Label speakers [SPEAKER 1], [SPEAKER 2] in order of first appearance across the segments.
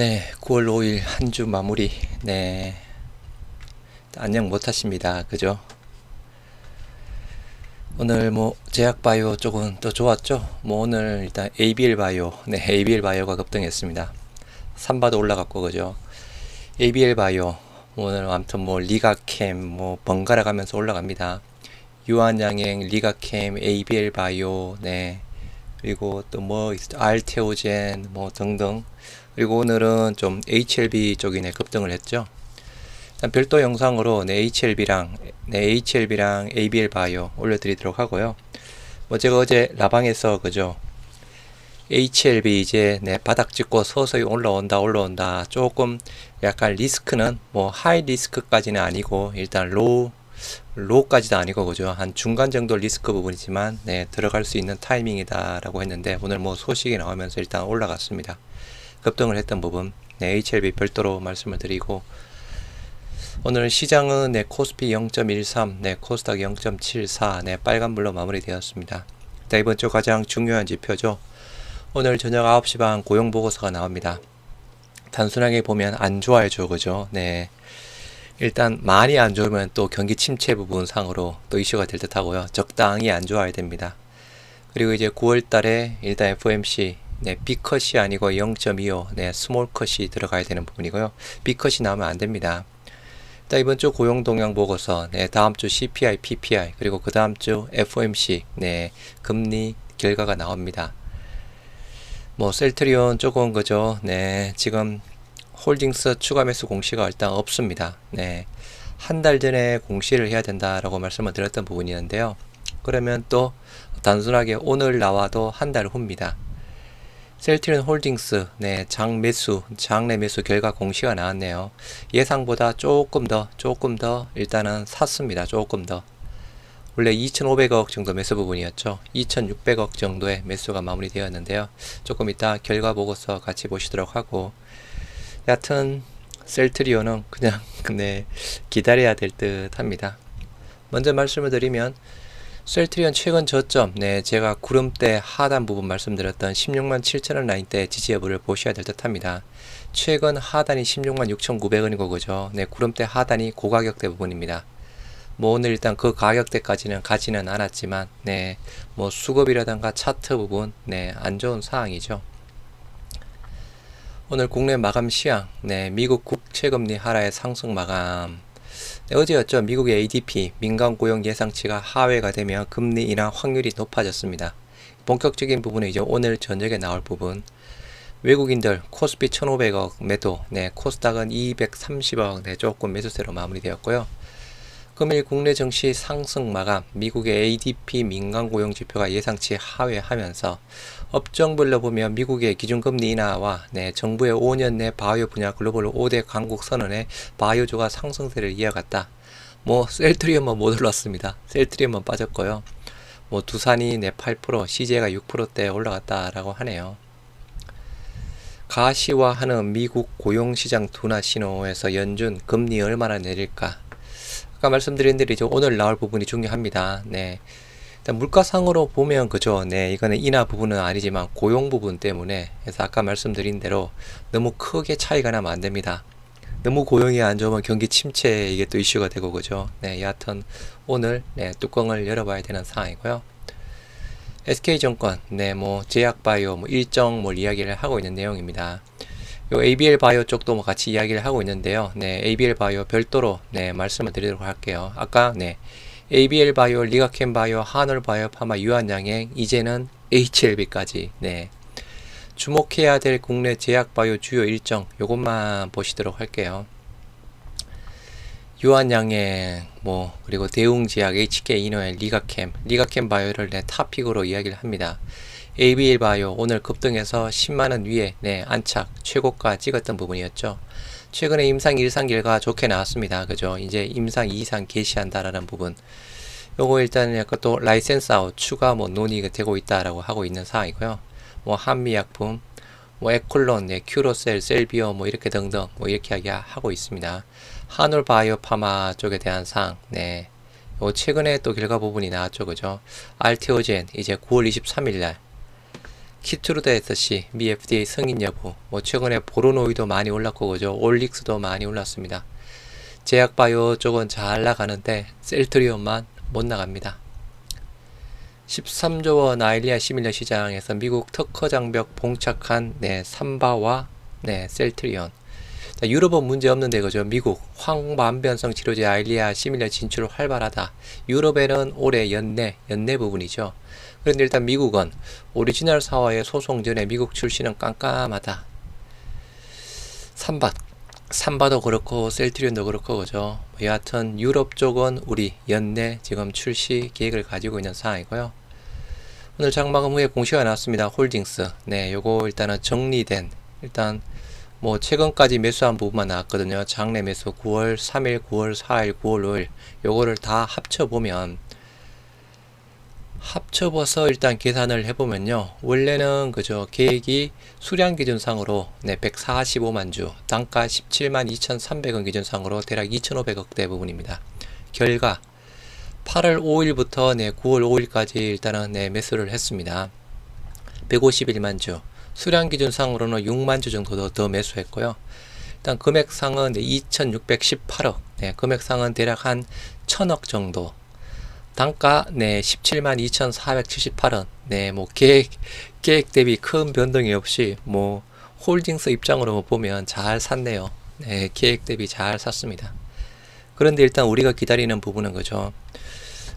[SPEAKER 1] 네, 9월 5일 한 주 마무리. 네. 안녕 못 하십니다. 그죠? 오늘 뭐 제약 바이오 쪽은 또 좋았죠? 뭐 오늘 일단 ABL 바이오, 네, ABL 바이오가 급등했습니다. 삼바도 올라갔고 그죠? ABL 바이오 오늘 아무튼 뭐 리가캠 뭐 번갈아 가면서 올라갑니다. 유한양행, 리가캠, ABL 바이오, 네. 그리고 또 뭐 알테오젠 뭐 등등 그리고 오늘은 좀 HLB 쪽이네 급등을 했죠. 별도 영상으로 네, HLB랑 네, HLB랑 ABL 바이오 올려드리도록 하고요. 뭐 제가 어제 라방에서 그죠. HLB 이제 네, 바닥 찍고 서서히 올라온다 올라온다 조금 약간 리스크는 뭐 하이 리스크까지는 아니고 일단 로우 로우까지도 아니고 그죠 한 중간 정도 리스크 부분이지만 네 들어갈 수 있는 타이밍이다 라고 했는데 오늘 뭐 소식이 나오면서 일단 올라갔습니다 급등을 했던 부분 네 HLB 별도로 말씀을 드리고 오늘 시장은 네 코스피 0.13, 네 코스닥 0.74, 네 빨간불로 마무리되었습니다. 자, 이번 주 가장 중요한 지표죠. 오늘 저녁 9시 반 고용 보고서가 나옵니다. 단순하게 보면 안 좋아요, 그죠? 네. 일단 많이 안 좋으면 또 경기 침체 부분 상으로 또 이슈가 될 듯 하고요. 적당히 안 좋아야 됩니다. 그리고 이제 9월 달에 일단 FOMC 네, B컷이 아니고 0.25, 네, 스몰컷이 들어가야 되는 부분이고요. B컷이 나오면 안 됩니다. 자, 이번 주 고용 동향 보고서, 네, 다음 주 CPI, PPI, 그리고 그 다음 주 FOMC, 네, 금리 결과가 나옵니다. 뭐, 셀트리온 조금 그죠. 네, 지금 홀딩스 추가 매수 공시가 일단 없습니다. 네. 한 달 전에 공시를 해야 된다라고 말씀을 드렸던 부분이었는데요. 그러면 또 단순하게 오늘 나와도 한 달 후입니다. 셀트리온 홀딩스 네, 장 매수, 장내 매수 결과 공시가 나왔네요. 예상보다 조금 더, 조금 더 일단은 샀습니다. 조금 더. 원래 2,500억 정도 매수 부분이었죠. 2,600억 정도의 매수가 마무리되었는데요. 조금 이따 결과 보고서 같이 보시도록 하고 여하튼 셀트리온은 그냥 네, 기다려야 될 듯 합니다. 먼저 말씀을 드리면 셀트리온 최근 저점, 네, 제가 구름대 하단 부분 말씀드렸던 16만 7천원 라인대 지지 여부를 보셔야 될 듯 합니다. 최근 하단이 16만 6,900원이고 그죠? 네, 구름대 하단이 고가격대 부분입니다. 뭐 오늘 일단 그 가격대까지는 가지는 않았지만, 네, 뭐 수급이라던가 차트 부분, 네, 안 좋은 상황이죠. 오늘 국내 마감 시황, 네, 미국 국채금리 하락의 상승 마감. 네, 어제였죠. 미국의 ADP 민간 고용 예상치가 하회가 되며 금리 인하 확률이 높아졌습니다. 본격적인 부분은 이제 오늘 저녁에 나올 부분. 외국인들 코스피 1,500억 매도, 네, 코스닥은 230억, 네, 조금 매수세로 마무리되었고요. 금일 국내 증시 상승 마감, 미국의 ADP 민간 고용 지표가 예상치 하회하면서 업종별로 보면 미국의 기준금리 인하와 네, 정부의 5년 내 바이오 분야 글로벌 5대 강국 선언에 바이오주가 상승세를 이어갔다. 뭐 셀트리움만 못 올랐습니다. 셀트리움만 빠졌고요. 뭐 두산이 내 8%, CJ가 6%대 올라갔다라고 하네요. 가시화하는 미국 고용시장 둔화 신호에서 연준 금리 얼마나 내릴까 아까 말씀드린 대로 이제 오늘 나올 부분이 중요합니다. 네. 물가상으로 보면 그죠. 네, 이거는 인하 부분은 아니지만 고용 부분 때문에 그래서 아까 말씀드린 대로 너무 크게 차이가 나면 안 됩니다. 너무 고용이 안 좋으면 경기 침체 이게 또 이슈가 되고 그죠. 네, 여하튼 오늘 네, 뚜껑을 열어봐야 되는 상황이고요. SK증권, 네, 뭐 제약바이오 뭐 일정 뭐 이야기를 하고 있는 내용입니다. 요 ABL 바이오 쪽도 뭐 같이 이야기를 하고 있는데요. 네, ABL 바이오 별도로 네, 말씀을 드리도록 할게요. 아까 네. ABL 바이오, 리가켄 바이오, 한올 바이오, 파마, 유한양행, 이제는 HLB까지 네. 주목해야 될 국내 제약 바이오 주요 일정 요것만 보시도록 할게요. 유한양행 뭐 그리고 대웅제약, HK 이노엘, 리가캠, 리가캠 바이오를 네, 탑픽으로 이야기를 합니다. ABL 바이오 오늘 급등해서 10만 원 위에 네, 안착 최고가 찍었던 부분이었죠. 최근에 임상 1상 결과 좋게 나왔습니다. 그죠? 이제 임상 2상 개시한다라는 부분. 요거 일단 약간 또 라이센스 아웃 추가 뭐 논의가 되고 있다라고 하고 있는 상황이고요. 뭐 한미약품, 뭐 에콜론, 네, 큐로셀, 셀비오 뭐 이렇게 등등 뭐 이렇게 이야기하고 있습니다. 한올 바이오 파마 쪽에 대한 사항, 네. 요 최근에 또 결과 부분이 나왔죠. 그죠? 알테오젠 이제 9월 23일 날 키트루드 SC, 미 FDA 승인 여부, 뭐 최근에 보로노이도 많이 올랐고 그죠? 올릭스도 많이 올랐습니다. 제약바이오 쪽은 잘 나가는데 셀트리온만 못 나갑니다. 13조 원 아일리아 시밀러 시장에서 미국 특허 장벽 봉착한 네, 삼바와 네, 셀트리온. 자, 유럽은 문제 없는데 그죠? 미국 황반변성 치료제 아일리아 시밀러 진출 활발하다. 유럽에는 올해 연내 연내 부분이죠. 그런데 일단 미국은 오리지널 사와의 소송 전에 미국 출시는 깜깜하다. 삼바 삼바도 그렇고 셀트리온도 그렇고 그죠. 여하튼 유럽 쪽은 우리 연내 지금 출시 계획을 가지고 있는 상황이고요. 오늘 장마감 후에 공시가 나왔습니다. 홀딩스. 네, 요거 일단은 정리된 일단 뭐 최근까지 매수한 부분만 나왔거든요. 장내 매수 9월 3일, 9월 4일, 9월 5일 요거를 다 합쳐 보면 합쳐봐서 일단 계산을 해보면요. 원래는 그저 계획이 수량 기준상으로 네, 145만 주, 단가 17만 2,300원 기준상으로 대략 2,500억대 부분입니다. 결과 8월 5일부터 네, 9월 5일까지 일단은 네, 매수를 했습니다. 151만 주. 수량 기준상으로는 6만 주 정도 더, 더 매수했고요. 일단 금액상은 네, 2,618억. 네, 금액상은 대략 한 1,000억 정도. 단가 네 17만 2,478원. 네, 뭐 계획 계획 대비 큰 변동이 없이 뭐 홀딩스 입장으로 보면 잘 샀네요. 네, 계획 대비 잘 샀습니다. 그런데 일단 우리가 기다리는 부분은 그죠.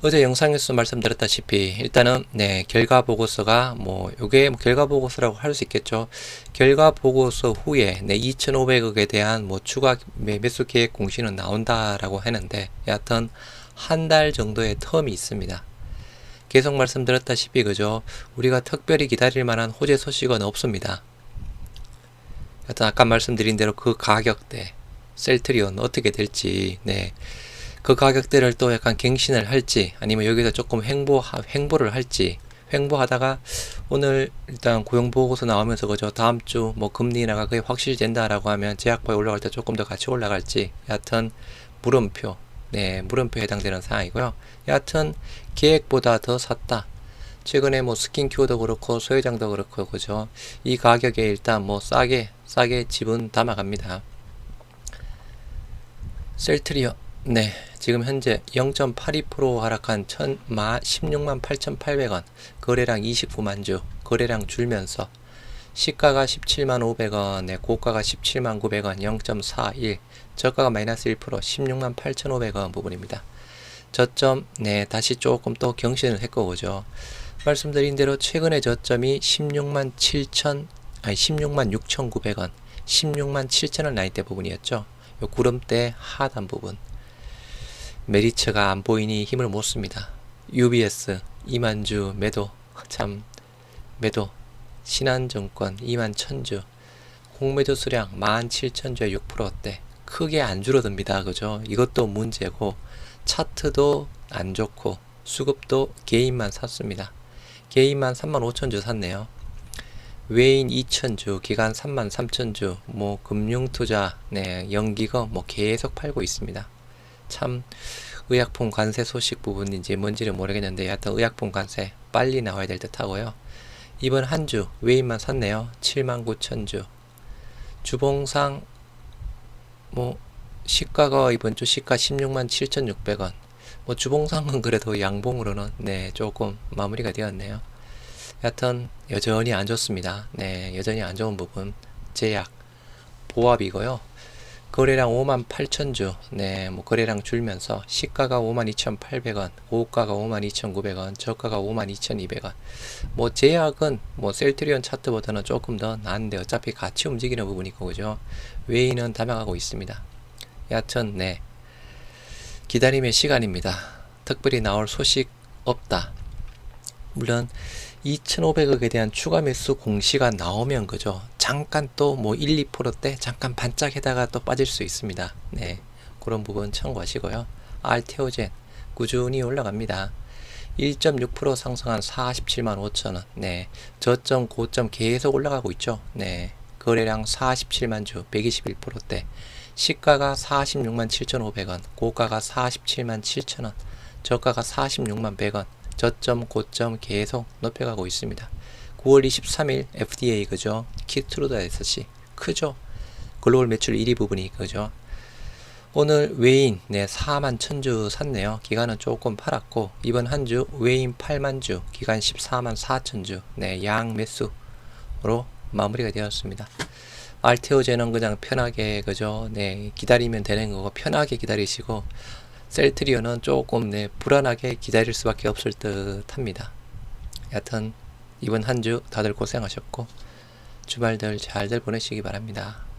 [SPEAKER 1] 어제 영상에서 말씀드렸다시피 일단은 네 결과 보고서가 뭐 요게 뭐 결과 보고서라고 할 수 있겠죠. 결과 보고서 후에 네 2,500억에 대한 뭐 추가 매수 계획 공시는 나온다라고 했는데 여하튼 한 달 정도의 텀이 있습니다. 계속 말씀드렸다시피 그죠. 우리가 특별히 기다릴 만한 호재 소식은 없습니다. 여하튼 아까 말씀드린 대로 그 가격대 셀트리온 어떻게 될지 네. 그 가격대를 또 약간 갱신을 할지 아니면 여기서 조금 횡보 횡보를 할지 횡보하다가 오늘 일단 고용 보고서 나오면서 그죠 다음 주 뭐 금리 인하가 거의 확실된다라고 하면 제약바에 올라갈 때 조금 더 같이 올라갈지 여하튼 물음표 네 물음표 해당되는 상황이고요. 여하튼 계획보다 더 샀다. 최근에 뭐 스킨큐어도 그렇고 소회장도 그렇고 그죠? 이 가격에 일단 뭐 싸게 싸게 지분 담아갑니다. 셀트리어 네, 지금 현재 0.82% 하락한 16만 8,800원, 거래량 29만 주, 거래량 줄면서 시가가 17만 500원, 네, 고가가 17만 900원, 0.41, 저가가 마이너스 1%, 16만 8,500원 부분입니다. 저점, 네, 다시 조금 또 경신을 했고, 그죠. 말씀드린 대로 최근의 저점이 16만 7천, 아니, 16만 6,900원, 16만 7천원 나이대 부분이었죠. 요 구름대 하단 부분. 메리츠가 안 보이니 힘을 못 씁니다. UBS 2만주 매도 참 매도 신한증권 2만 천주 공매도 수량 17,000주에 6%대 크게 안 줄어듭니다. 그죠? 이것도 문제고 차트도 안 좋고 수급도 개인만 샀습니다. 개인만 3만 5천주 샀네요. 외인 2천주, 기간 3만 3천주, 뭐 금융투자, 네 연기금 뭐 계속 팔고 있습니다. 참 의약품 관세 소식 부분인지 뭔지는 모르겠는데 여하튼 의약품 관세 빨리 나와야 될 듯 하고요. 이번 한 주 외인만 샀네요. 7만 9천 주. 주봉상 뭐 시가가 이번 주 시가 16만 7,600원. 뭐 주봉상은 그래도 양봉으로는 네 조금 마무리가 되었네요. 여하튼 여전히 안 좋습니다. 네 여전히 안 좋은 부분 제약 보합이고요. 거래량 5만 8천 주, 네, 뭐 거래량 줄면서 시가가 5만 2,800원, 고가가 5만 2,900원, 저가가 5만 2,200원. 뭐 제약은 뭐 셀트리온 차트보다는 조금 더 나은데 어차피 같이 움직이는 부분이고 그죠? 외인은 담아가고 있습니다. 여하튼 네, 기다림의 시간입니다. 특별히 나올 소식 없다. 물론 2,500억에 대한 추가 매수 공시가 나오면 그죠. 잠깐 또 뭐 1, 2%대 잠깐 반짝에다가 또 빠질 수 있습니다. 네. 그런 부분 참고하시고요. 알테오젠 꾸준히 올라갑니다. 1.6% 상승한 47만 5천원. 네. 저점, 고점 계속 올라가고 있죠. 네. 거래량 47만 주, 121%대. 시가가 46만 7,500원, 고가가 47만 7천원, 저가가 46만 100원. 저점 고점 계속 높여가고 있습니다. 9월 23일 FDA 그죠? 키트로다 SC 크죠? 글로벌 매출 1위 부분이 그죠? 오늘 외인 네 4만 천주 샀네요. 기간은 조금 팔았고 이번 한 주 외인 8만 주, 기간 14만 4천 주. 네, 양 매수로 마무리가 되었습니다. 알테오제는 그냥 편하게 그죠? 네, 기다리면 되는 거고 편하게 기다리시고 셀트리온은 조금 네, 불안하게 기다릴 수밖에 없을 듯 합니다. 여하튼 이번 한 주 다들 고생하셨고 주말들 잘들 보내시기 바랍니다.